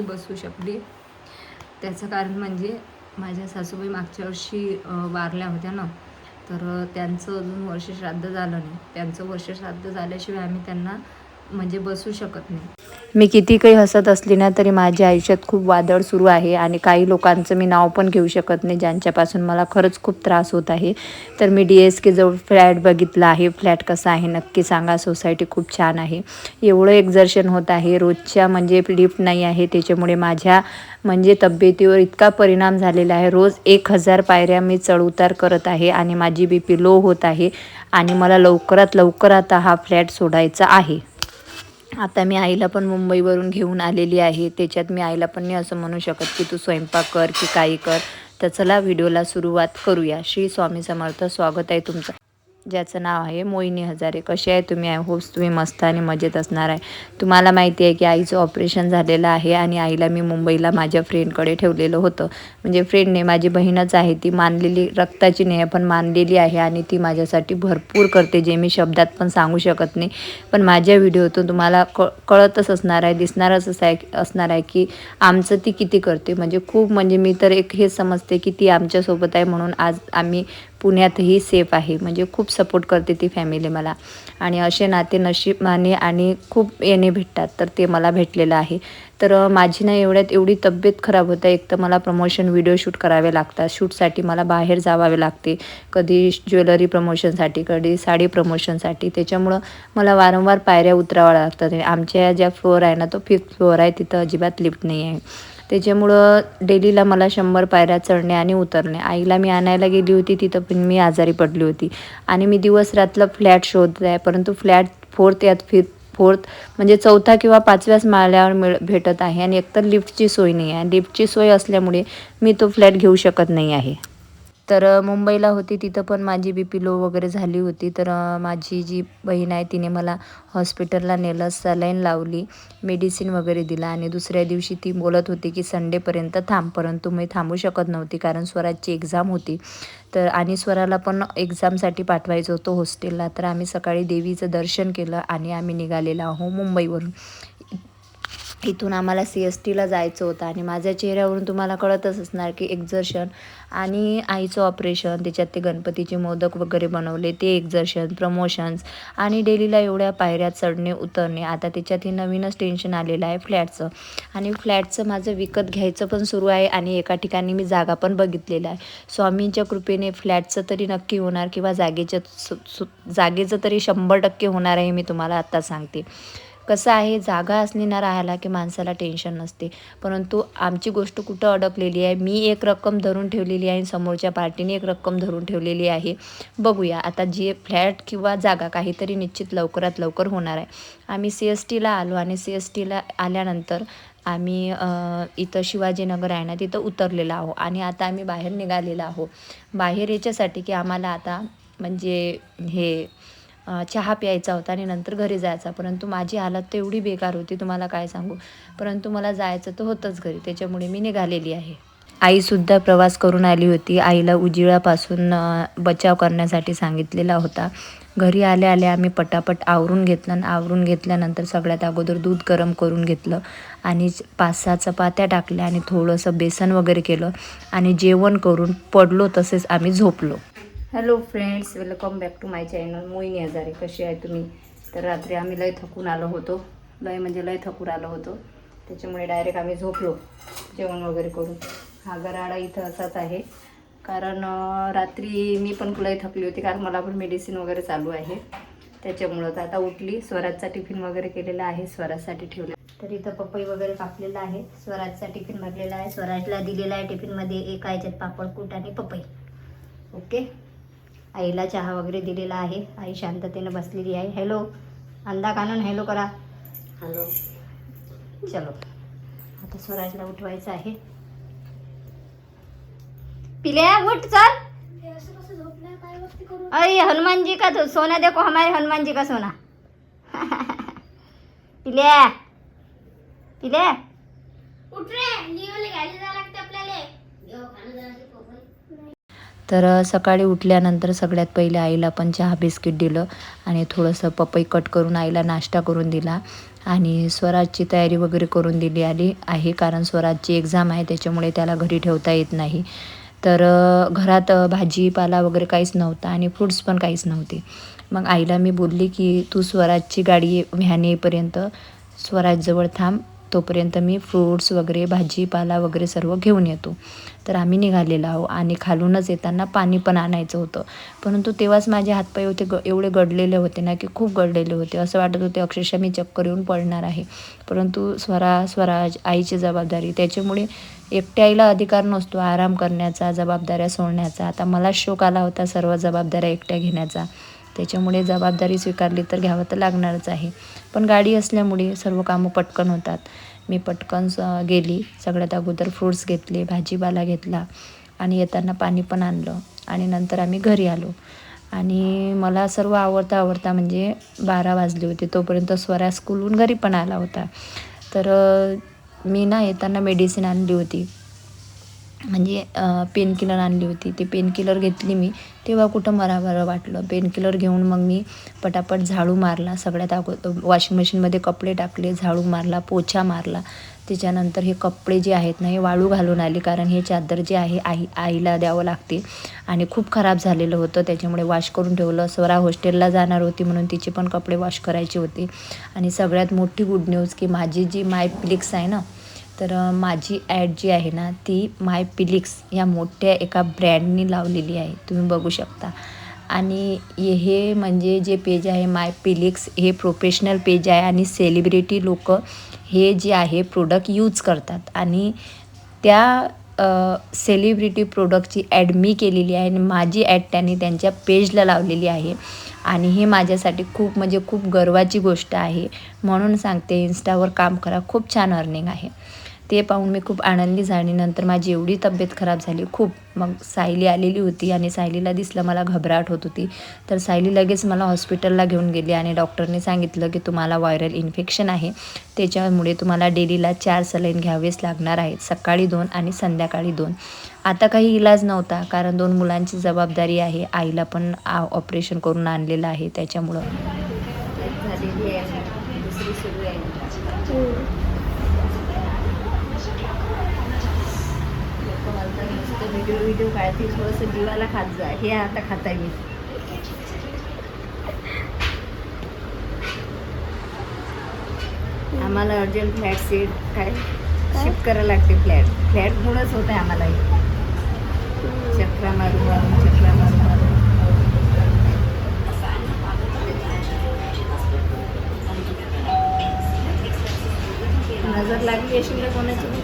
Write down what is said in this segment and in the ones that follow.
बसू शकली. त्याचं कारण म्हणजे माझ्या सासूबाई मागच्या वर्षी वारल्या होत्या ना. तर त्यांचं अजून वर्ष श्राद्ध झालं नाही. त्यांचं वर्ष श्राद्ध झाल्याशिवाय आम्ही त्यांना म्हणजे बसू शकत नाही. मी किती काही हसत असली ना तरी माझ्या आयुष्यात खूप वादळ सुरू आहे आणि काही लोकांचं मी नाव पण घेऊ शकत नाही ज्यांच्यापासून मला खरंच खूप त्रास होत आहे. तर मी डी एस के जवळ फ्लॅट बघितला आहे. फ्लॅट कसा आहे नक्की सांगा. सोसायटी खूप छान आहे. एवढं एक्झर्शन होत आहे. रोजच्या म्हणजे लिफ्ट नाही आहे. त्याच्यामुळे माझ्या म्हणजे तब्येतीवर इतका परिणाम झालेला आहे. रोज एक हजार पायऱ्या मी चढउतार करत आहे आणि माझी बी पी लो होत आहे आणि मला लवकरात लवकर आता हा फ्लॅट सोडायचा आहे. आता मी आईला पण मुंबईवरून घेऊन आलेली आहे. त्याच्यात मी आईला पण नाही असं म्हणू शकत की तू स्वयंपाक कर की काही कर. तर चला व्हिडिओला सुरुवात करूया. श्री स्वामी समर्थ स्वागत आहे तुमचं. ज्याचं नाव आहे मोहिनी हजारे. कसे आहे तुम्ही? आय होप्स तुम्ही मस्त आणि मजेत असणार आहे. तुम्हाला माहिती आहे की आईचं ऑपरेशन झालेलं आहे आणि आईला मी मुंबईला माझ्या फ्रेंडकडे ठेवलेलं होतं. म्हणजे फ्रेंडने माझी बहीणच आहे ती मानलेली रक्ताची नाही पण मानलेली आहे आणि ती माझ्यासाठी भरपूर करते जे मी शब्दात पण सांगू शकत नाही. पण माझ्या व्हिडिओतून तुम्हाला क कळतच असणार आहे दिसणारच असं आहे असणार आहे की आमचं ती किती करते. म्हणजे खूप म्हणजे मी तर एक हे समजते की ती आमच्यासोबत आहे म्हणून आज आम्ही पुण्यातही सेफ आहे. म्हणजे खूप सपोर्ट करते ती फॅमिली मला. आणि असे नाते नशिबाने आणि खूप येणे भेटतात तर ते मला भेटलेलं आहे. तर माझी ना एवढ्यात एवढी तब्येत खराब होते एक तर मला प्रमोशन व्हिडिओ शूट करावे लागतात. शूटसाठी मला बाहेर जावावे लागते. कधी ज्वेलरी प्रमोशनसाठी कधी साडी प्रमोशनसाठी त्याच्यामुळं मला वारंवार पायऱ्या उतराव्या लागतात. आमच्या ज्या फ्लोअर आहे ना तो फिफ्थ फ्लोअर आहे. तिथं अजिबात लिफ्ट नाही आहे. त्याच्यामुळं डेलीला मला शंभर पायऱ्या चढणे आणि उतरणे. आईला मी आणायला गेली होती तिथं पण मी आजारी पडली होती. आणि मी दिवस रातलं फ्लॅट शोधत आहे परंतु फ्लॅट फोर्थ यात फिफ्थ फोर्थ म्हणजे चौथा किंवा पाचव्याच माळ्यावर मिळ भेटत आहे. आणि एकतर लिफ्टची सोय नाही आहे. लिफ्टची सोय असल्यामुळे मी तो फ्लॅट घेऊ शकत नाही आहे. तर मुंबईला होती. तिथं पण माझी बी पी लो वगैरे झाली होती. तर माझी जी बहीण आहे तिने मला हॉस्पिटलला नेलं सलाईन लावली मेडिसिन वगैरे दिला आणि दुसऱ्या दिवशी ती बोलत होती की संडेपर्यंत थांब परंतु मी थांबू शकत नव्हती कारण स्वराजची एक्झाम होती. तर आणि स्वराला पण एक्झामसाठी पाठवायचं होतं हॉस्टेलला तर आम्ही सकाळी देवीचं दर्शन केलं आणि आम्ही निघालेलो आहो मुंबईवरून. इथून आम्हाला सी एस टीला जायचं होतं आणि माझ्या चेहऱ्यावरून तुम्हाला कळतच असणार की एक्झर्शन आणि आईचं ऑपरेशन त्याच्यात ते गणपतीचे मोदक वगैरे बनवले ते एक्झर्शन प्रमोशन्स आणि डेलीला एवढ्या पायऱ्या चढणे उतरणे. आता त्याच्यात हे नवीनच टेन्शन आलेलं आहे फ्लॅटचं आणि फ्लॅटचं माझं विकत घ्यायचं पण सुरू आहे आणि एका ठिकाणी मी जागा पण बघितलेला आहे. स्वामींच्या कृपेने फ्लॅटचं तरी नक्की होणार किंवा जागेचं सु- सु- जागेचं तरी शंभर टक्के होणार आहे मी तुम्हाला आत्ता सांगते. कसं आहे जागा असली ना राहायला की माणसाला टेन्शन नसते. परंतु आमची गोष्ट कुठं अडकलेली आहे मी एक रक्कम धरून ठेवलेली आहे समोरच्या पार्टीने एक रक्कम धरून ठेवलेली आहे. बघूया आता जे फ्लॅट किंवा जागा काहीतरी निश्चित लवकरात लवकर होणार आहे. आम्ही सी एस टीला आलो आणि सी एस टीला आल्यानंतर आम्ही इथं शिवाजीनगर आहे ना तिथं उतरलेलो आहो. आणि आता आम्ही बाहेर निघालेलो आहो. बाहेर याच्यासाठी की आम्हाला आता म्हणजे हे चहा प्यायचा होता आणि नंतर घरी जायचा. परंतु माझी हालत तर एवढी बेकार होती तुम्हाला काय सांगू? परंतु मला जायचं तर होतंच घरी. त्याच्यामुळे मी निघालेली आहे. आईसुद्धा प्रवास करून आली होती. आईला उजिळापासून बचाव करण्यासाठी सांगितलेला होता. घरी आल्या आल्या आम्ही पटापट आवरून घेतलं आणि आवरून घेतल्यानंतर सगळ्यात अगोदर दूध गरम करून घेतलं आणि पाच सहा चपात्या टाकल्या आणि थोडंसं बेसन वगैरे केलं आणि जेवण करून पडलो तसेच आम्ही झोपलो. Hello friends welcome back to my channel Mohini Hazare कशी आहे तुम्ही? तर रात्री आम्ही लय थकून आलो होतो. लय म्हणजे लय थकून आलो होतो. त्याच्यामुळे डायरेक्ट आम्ही झोपलो. जेवण वगैरे करून. हा गराडा इथं असाच आहे. कारण रात्री मी पण लय थकली होती कारण मला पण मेडिसिन वगैरे चालू आहे. त्याच्यामुळं तर आता उठली. स्वराजचा टिफिन वगैरे केलेला आहे. स्वराजसाठी ठेवलं. तर इथं पपई वगैरे कापलेला आहे. स्वराजचा टिफिन भरलेला आहे. स्वराजला दिलेला आहे टिफिनमध्ये एका याच्यात पापड कूट आणि पपई. ओके आईला चहा वगैरे दिलेला आहे. आई शांततेनं बसलेली आहे. हॅलो अंदा कानून हॅलो करा. हॅलो चलो. आता स्वराजला उठवायचं आहे. पिल्या उठ चल. अरे हनुमान जी का तो? सोना देखो हमारे हनुमान जी का सोना? पिल्या. पिल्या. तर सकाळी उठल्यानंतर सगळ्यात पहिले आईला पण चहा बिस्किट दिलं आणि थोडंसं पपई कट करून आईला नाश्ता करून दिला आणि स्वराजची तयारी वगैरे करून दिली आली आहे कारण स्वराजची एक्झाम आहे त्याच्यामुळे त्याला घरी ठेवता येत नाही. तर घरात भाजीपाला वगैरे काहीच नव्हता आणि फ्रूट्स पण काहीच नव्हते. मग आईला मी बोलली की तू स्वराजची गाडी व्हॅन येईपर्यंत स्वराजजवळ थांब तोपर्यंत मी फ्रूट्स वगैरे भाजीपाला वगैरे सर्व घेऊन येतो. तर आम्ही निघालेलो आहो आणि खालूनच येताना पाणी पण आणायचं होतं. परंतु तेव्हाच माझे हातपाय होते ग एवढे गडलेले होते ना की खूप गडलेले होते. असं वाटत होते अक्षरशः मी चक्कर येऊन पडणार आहे. परंतु स्वरा स्वराज आईची जबाबदारी त्याच्यामुळे एकट्या आईला अधिकार नसतो आराम करण्याचा जबाबदाऱ्या सोडण्याचा. आता मला शोक आला होता सर्व जबाबदाऱ्या एकट्या घेण्याचा. त्याच्यामुळे जबाबदारी स्वीकारली तर घ्यावं तर लागणारच आहे. पण गाडी असल्यामुळे सर्व कामं पटकन होतात. मी पटकन स गेली. सगळ्यात अगोदर फ्रूट्स घेतले भाजीपाला घेतला आणि येताना पाणी पण आणलं आणि नंतर आम्ही घरी आलो. आणि मला सर्व आवडता आवडता म्हणजे बारा वाजले होते. तोपर्यंत स्वरा स्कूलहून घरी पण आला होता. तर मी ना येताना मेडिसिन आणली होती. म्हणजे पेनकिलर आणली होती. ती पेनकिलर घेतली मी. तेव्हा कुठं मला बरं वाटलं. पेनकिलर घेऊन मग मी पटापट झाडू मारला. सगळ्यात अगोदर वॉशिंग मशीनमध्ये कपडे टाकले झाडू मारला पोछा मारला. त्याच्यानंतर हे कपडे जे आहेत ना हे वाळू घालून आले. कारण हे चादर जे आहे आई आईला द्यावं लागते. आणि खूप खराब झालेलं होतं. त्याच्यामुळे वॉश करून ठेवलं. स्वरा हॉस्टेलला जाणार होती म्हणून तिचे पण कपडे वॉश करायचे होते. आणि सगळ्यात मोठी गुड न्यूज की माझी जी माय प्लिक्स आहे ना तर माझी ॲड जी आहे ना ती माय पिलिक्स या मोठ्या एका ब्रँडनी लावलेली आहे. तुम्ही बघू शकता. आणि हे- हे म्हणजे जे पेज आहे माय पिलिक्स हे प्रोफेशनल पेज आहे आणि सेलिब्रिटी लोक हे जे आहे प्रोडक्ट यूज करतात. आणि त्या सेलिब्रिटी प्रोडक्टची ॲड मी केलेली आहे आणि माझी ॲड त्यांनी त्यांच्या पेजला लावलेली आहे. आणि हे माझ्यासाठी खूप म्हणजे खूप गर्वाची गोष्ट आहे. म्हणून सांगते इन्स्टावर काम करा. खूप छान अर्निंग आहे. ते पाहून मी खूप आनंदी झाली. नंतर माझी एवढी तब्येत खराब झाली. खूप मग सायली आलेली होती आणि सायलीला दिसलं मला घबराट होत होती. तर सायली लगेच मला हॉस्पिटलला घेऊन गेली आणि डॉक्टरने सांगितलं की तुम्हाला व्हायरल इन्फेक्शन आहे. त्याच्यामुळे तुम्हाला डेलीला चार सलाईन घ्यावेच लागणार आहेत. सकाळी दोन आणि संध्याकाळी दोन. आता काही इलाज नव्हता कारण दोन मुलांची जबाबदारी आहे. आईला पण ऑपरेशन करून आणलेलं आहे त्याच्यामुळं झालेली आहे दुसरी सुरू आहे लोकं म्हणतात व्हिडिओ व्हिडिओ काढतील थोडंसं जीवाला खात जा. हे आता खाता मी. आम्हाला अर्जंट फ्लॅट सीट काय? शिफ्ट करायला लागते फ्लॅट फ्लॅटमुळंच होत आहे आम्हालाही. चक्रा मारून मारून चक्रा मारून मारून नजर लागली अशी कोणाची?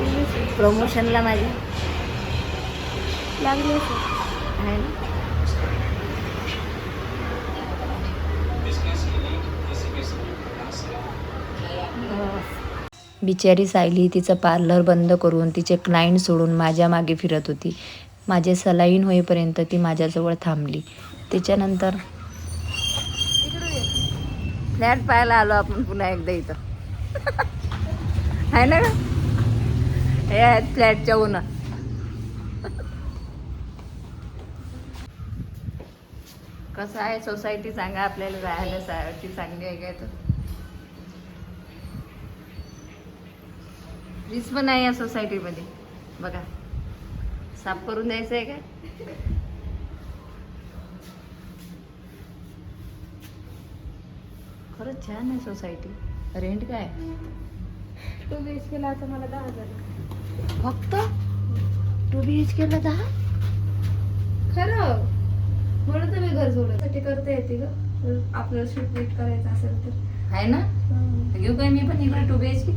लागली प्रमोशनला माझ्या लागली आहे ना? अं, बिचारी सायली तिचं पार्लर बंद करून तिचे क्लायंट सोडून माझ्या मागे फिरत होती. माझे सलाईन होईपर्यंत ती माझ्याजवळ थांबली. त्याच्यानंतर फ्लॅट पाहायला आलो आपण पुन्हा एकदा इथं. आहे ना हे आहेत फ्लॅटच्या उन्हा कसं आहे सोसायटी सांगा आपल्याला राहायला साठी चांगली आहे काय तर. फ्रीज पण आहे या सोसायटीमध्ये बघा. साफ करून द्यायचं आहे काय? खरंच छान आहे सोसायटी रेंट काय? टू बी एच केला आता मला दहा हजार. फक्त टू बी एच केला दहा खरं? म्हणून तर मी घर सोडण्यासाठी करता येते ग. आपल्याला शूट नीट करायचं असेल तर. आहे ना? घेऊ काय? मी पण इकडे टू बी एच के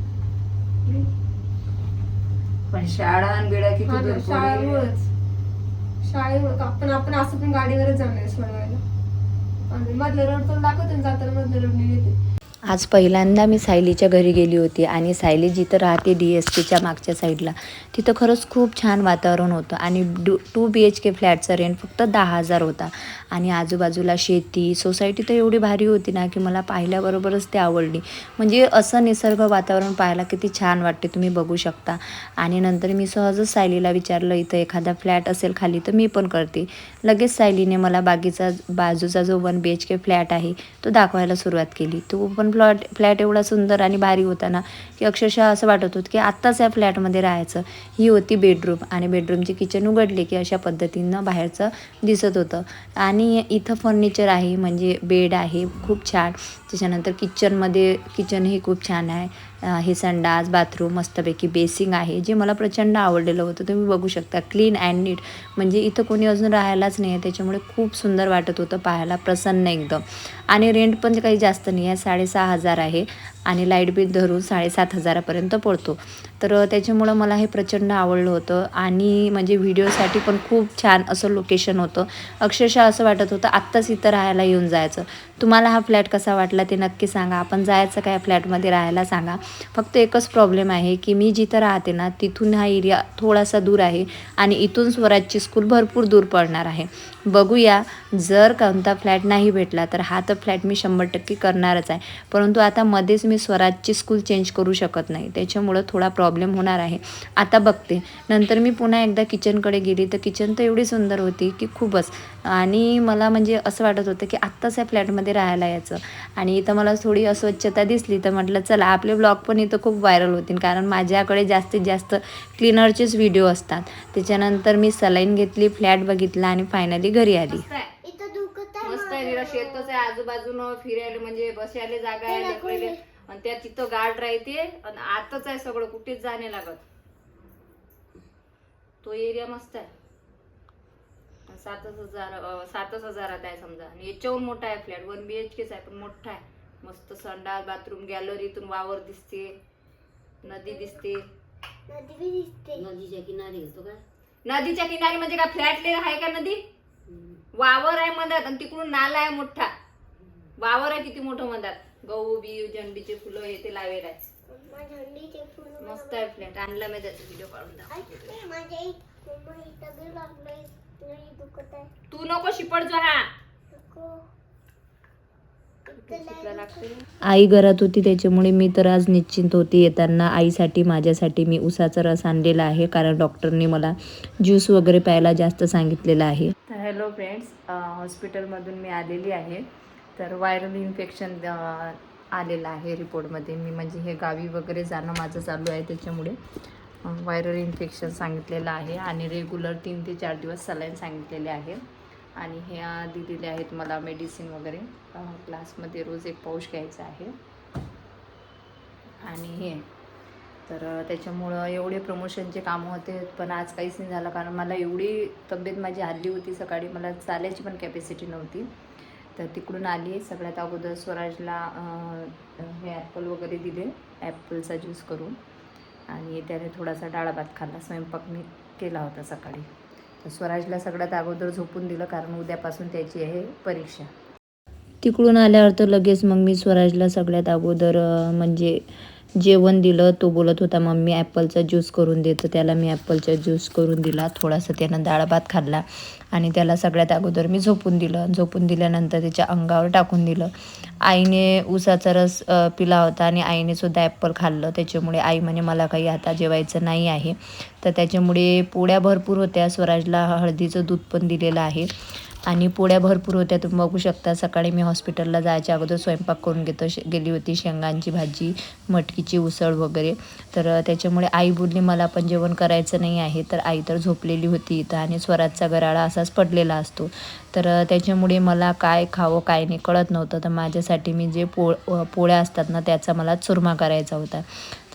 पण शाळा आणि बिळा किती. शाळेमुळेच शाळेमुळे आपण आपण असं पण गाडीवरच जाणार सोडवायला. आणि मधल्या रोड पण दाखवते ना जाताना मधल्या रोडने येते आज पहिल्यांदा मी सायलीच्या घरी गेली होती आणि सायली जिथं राहते डी एस केच्या मागच्या साईडला तिथं खरंच खूप छान वातावरण होतं. आणि डू टू बी एच के फ्लॅटचा रेंट फक्त दहा हजार होता. आणि आजूबाजूला शेती सोसायटी तर एवढी भारी होती ना की मला पाहिल्याबरोबरच ती आवडली. म्हणजे असं निसर्ग वातावरण पाहायला किती छान वाटते तुम्ही बघू शकता. आणि नंतर मी सहजच सायलीला विचारलं इथं एखादा फ्लॅट असेल खाली तर मी पण करते. लगेच सायलीने मला बागीचा बाजूचा जो one B H K flat आहे तो दाखवायला सुरुवात केली. तो पण पण फ्लॅट फ्लॅट एवढा सुंदर आणि भारी होता ना की अक्षरशः असं वाटत होतं की आत्ताच या फ्लॅटमध्ये राहायचं. ही होती बेडरूम आणि बेडरूमची किचन उघडली की अशा पद्धतीनं बाहेरचं दिसत होतं. आणि इथं फर्निचर आहे म्हणजे बेड आहे खूप छान. त्याच्यानंतर किचनमध्ये किचन हे खूप छान आहे. हे संडास बाथरूम मस्तपैकी बेसिंग आहे. जे मला प्रचंड आवडलेलं होतं तुम्ही बघू शकता. क्लीन अँड नीट म्हणजे इथं कोणी अजून राहायलाच नाही आहे त्याच्यामुळे खूप सुंदर वाटत होतं पाहायला. प्रसन्न एकदम. आणि रेंट पण काही जास्त नाही आहे साडेसहा हजार आहे. आणि लाइट बिल धरून साडेसात हजारापर्यंत पडतो. तर त्याच्यामुळं मला हे प्रचंड आवडलं होतं आणि म्हणजे व्हिडिओसाठी पण खूप छान असं लोकेशन होतं. अक्षरशः असं वाटत होतं आत्ताच इथं राहायला येऊन जायचं. तुम्हाला हा फ्लॅट कसा वाटला ते नक्की सांगा. आपण जायचं काय फ्लॅटमध्ये राहायला सांगा. फक्त एकच प्रॉब्लेम आहे की मी जिथं राहते ना तिथून हा एरिया थोडासा दूर आहे आणि इथून स्वराजची स्कूल भरपूर दूर पडणार आहे. बघूया जर कोणता फ्लॅट नाही भेटला तर हा तर फ्लॅट मी शंभर टक्के करणारच आहे. परंतु आता मध्येच मी स्वराजची स्कूल चेंज करू शकत नाही. त्याच्यामुळं थोडा प्रॉब्लेम होणार आहे. आता बघते. नंतर मी पुन्हा एकदा किचनकडे गेली. तर किचन तर एवढी सुंदर होती की खूपच. आणि मला म्हणजे असं वाटत होतं की आत्ताच या फ्लॅटमध्ये राहायला यायचं. आणि इथं मला थोडी अस्वच्छता दिसली. तर म्हटलं चला आपले ब्लॉग पण इथं खूप व्हायरल होतील. कारण माझ्याकडे जास्तीत जास्त क्लीनरचेच व्हिडिओ असतात. त्याच्यानंतर मी सलाईन घेतली फ्लॅट बघितला आणि फायनली घरी आली. मस्त आहे. आजूबाजूनं फिरायला म्हणजे बसायला जागा आहे. आणि त्या तिथं गार्ड राहते आणि आतच आहे सगळं कुठेच जाणे लागत. तो एरिया मस्त आहे. सातच हजार सातच हजारात आहे समजा. आणि याच्याहून मोठा आहे फ्लॅट वन बी एच केच आहे पण मोठा आहे. मस्त संडास बाथरूम गॅलरीतून वावर दिसते. नदी दिसते. नदी बी दिसते. नदीच्या किनारी येतो का नदीच्या किनारी म्हणजे काय फ्लॅट आहे का नदी? वावर आहे मधात आणि तिकडून नाला आहे मोठा. वावर आहे किती मोठं मधात गहू बी जंबीचे फुलं हे ते लावेल आहे झंडीचे मस्त आहे फ्लॅट आणला मी त्याचा व्हिडिओ काढून दाखव तू नको हा. नको. शिपला लागते आई घरात होती त्याच्यामुळे मी तर आज निश्चिंत होती. येताना आईसाठी माझ्यासाठी मी उसाचा रस आणलेला आहे कारण डॉक्टरने मला ज्यूस वगैरे प्यायला जास्त सांगितलेलं आहे. तर हॅलो फ्रेंड्स हॉस्पिटलमधून मी आलेली आहे. तर व्हायरल इन्फेक्शन आलेलं आहे रिपोर्टमध्ये. मी म्हणजे हे गावी वगैरे जाणं माझं चालू आहे त्याच्यामुळे व्हायरल इन्फेक्शन सांगितलेलं आहे आणि रेग्युलर तीन ते चार दिवस सलाईन सांगितलेले आहे. आणि ह्या दिलेले आहेत मला मेडिसिन वगैरे. क्लासमध्ये रोज एक पाऊस घ्यायचा आहे. आणि हे तर त्याच्यामुळं एवढे प्रमोशनचे कामं होते पण आज काहीच नाही झालं. कारण मला एवढी तब्येत माझी हल्ली होती सकाळी. मला चालायची पण कॅपॅसिटी नव्हती. तर तिकडून आली सगळ्यात अगोदर स्वराजला हे ॲपल वगैरे दिले. ॲपलचा ज्यूस करून. आणि त्याने थोडासा डाळ भात खाल्ला. स्वयंपाक मी केला होता सकाळी. तर स्वराजला सगळ्यात अगोदर झोपून दिलं कारण उद्यापासून त्याची आहे परीक्षा. तिकडून आल्यावर तर लगेच मग मी स्वराजला सगळ्यात अगोदर म्हणजे जेवण दिलं तो बोलत होता मम्मी ॲपलचा ज्यूस करून देतो त्याला मी ॲपलचा ज्यूस करून दिला थोडासा त्यानं डाळ भात खाल्ला आणि त्याला सगळ्यात अगोदर मी झोपून दिलं. झोपून दिल्यानंतर त्याच्या अंगावर टाकून दिलं. आईने उसाचा रस पिला होता आणि आईने सुद्धा ॲपल खाल्लं. त्याच्यामुळे आई म्हणे मला काही आता जेवायचं नाही आहे. तर त्याच्यामुळे पोळ्या भरपूर होत्या. स्वराजला हळदीचं दूध पण दिलेलं आहे. आणि पोळ्या भरपूर होत्या. तुम्ही बघू शकता सकाळी मी हॉस्पिटलला जायच्या अगोदर स्वयंपाक करून घेतो. शे गेली होती शेंगांची भाजी मटकीची उसळ वगैरे. तर त्याच्यामुळे आई बोलली मला पण जेवण करायचं नाही आहे तर आई तर झोपलेली होती इथं आणि स्वराजचा गराळा असाच पडलेला असतो. तर त्याच्यामुळे मला काय खावं काय नाही कळत नव्हतं. तर माझ्यासाठी मी जे पोळ पोळ्या असतात ना त्याचा मला चुरमा करायचा होता.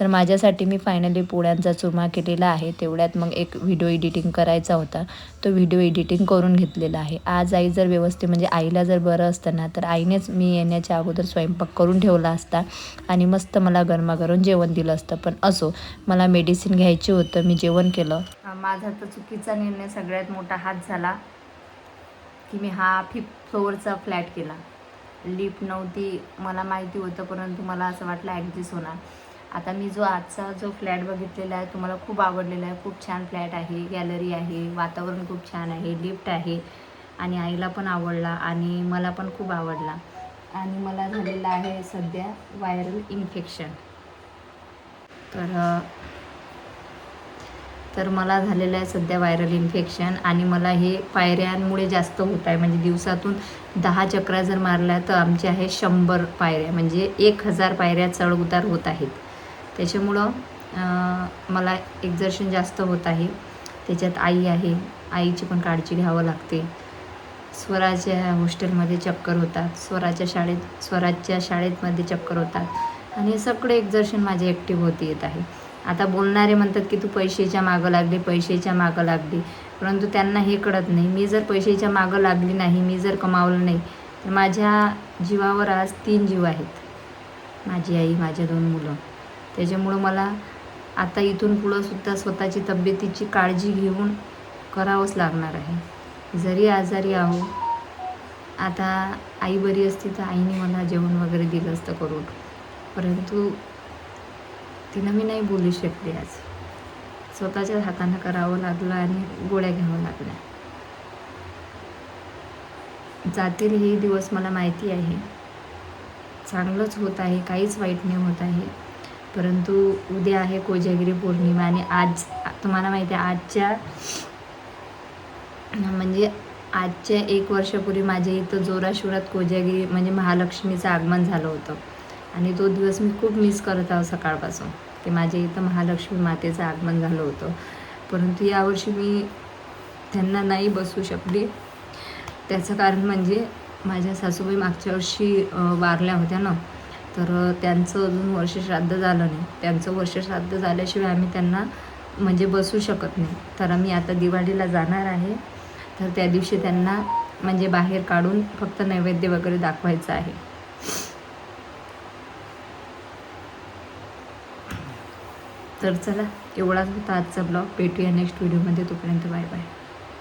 तर माझ्यासाठी मी फायनली पोळ्यांचा चुरमा केलेला आहे. तेवढ्यात मग एक व्हिडिओ एडिटिंग करायचा होता. तो व्हिडिओ एडिटिंग करून घेतलेला आहे. आज आई जर व्यवस्थित म्हणजे आईला जर बरं असतं ना तर आईनेच मी येण्याच्या अगोदर स्वयंपाक करून ठेवला असता आणि मस्त मला गरमागरम जेवण दिलं असतं. पण असो मला मेडिसिन घ्यायची होतं. मी जेवण केलं. माझा तर चुकीचा निर्णय सगळ्यात मोठा हात झाला. की मी हा फिफ्थ फ्लोअरचा फ्लॅट केला. लिफ्ट नव्हती मला माहिती होतं परंतु मला असं वाटलं ॲडजस्ट होणार. आता मी जो आजचा जो फ्लॅट बघितलेला आहे तुम्हाला खूप आवडलेला आहे. खूप छान फ्लॅट आहे गॅलरी आहे वातावरण खूप छान आहे लिफ्ट आहे. आणि आईला पण आवडला आणि मला पण खूप आवडला. आणि मला झालेला आहे सध्या व्हायरल इन्फेक्शन तर तर मला झालेलं आहे सध्या व्हायरल इन्फेक्शन आणि मला हे पायऱ्यांमुळे जास्त होत आहे. म्हणजे दिवसातून दहा चक्रा जर मारल्या तर आमचे आहे शंभर पायऱ्या म्हणजे एक हजार पायऱ्या चढउतार होत आहेत. त्याच्यामुळं मला एक्झर्शन जास्त होत आहे. त्याच्यात आई आहे. आईची पण काळजी घ्यावं लागते. स्वराच्या हॉस्टेलमध्ये चक्कर होतात. स्वराच्या शाळेत स्वराजच्या शाळेतमध्ये चक्कर होतात. आणि हे सगळे एक्झर्शन माझे ॲक्टिव्ह होती येत आहे. आता बोलणारे म्हणतात की तू पैशाच्या मागं लागली पैशाच्या मागं लागली. परंतु त्यांना हे कळत नाही. मी जर पैशाच्या मागं लागली नाही मी जर कमावलं नाही तर माझ्या जीवावर आज तीन जीव आहेत. माझी आई माझ्या दोन मुलं. त्याच्यामुळं मला आता इथून पुढंसुद्धा स्वतःची तब्येतीची काळजी घेऊन करावंच लागणार आहे. जरी आजारी आहो आता आई बरी असती तर आईने मला जेवण वगैरे दिलं असतं करून. परंतु तिनं मी नाही बोलू शकले आज. स्वतःच्या हातानं करावं लागलं आणि गोळ्या घ्यावं लागल्या. जातील हे दिवस मला माहिती आहे. चांगलंच होत आहे काहीच वाईट नाही होत आहे. परंतु उद्या आहे कोजागिरी पौर्णिमा आणि आज तुम्हाला माहिती आहे आजच्या म्हणजे आजच्या एक वर्षापूर्वी माझ्या इथं जोराशिवरात कोजागिरी म्हणजे महालक्ष्मीचं आगमन झालं होतं. आणि तो दिवस मी खूप मिस करत आहो सकाळपासून. की माझ्या इथं महालक्ष्मी मातेचं आगमन झालं होतं. परंतु यावर्षी मी त्यांना नाही बसू शकली. त्याचं कारण म्हणजे माझ्या सासूबाई मागच्या वर्षी वारल्या होत्या ना. तर त्यांचं अजून वर्ष श्राद्ध झालं नाही. त्यांचं वर्ष श्राद्ध झाल्याशिवाय आम्ही त्यांना म्हणजे बसू शकत नाही. तर आम्ही आता दिवाळीला जाणार आहे. तर त्या दिवशी त्यांना म्हणजे बाहेर काढून फक्त नैवेद्य वगैरे दाखवायचं आहे. तर चला. एवढाच होता आजचा ब्लॉग भेटूया नेक्स्ट व्हिडिओमध्ये तोपर्यंत बाय बाय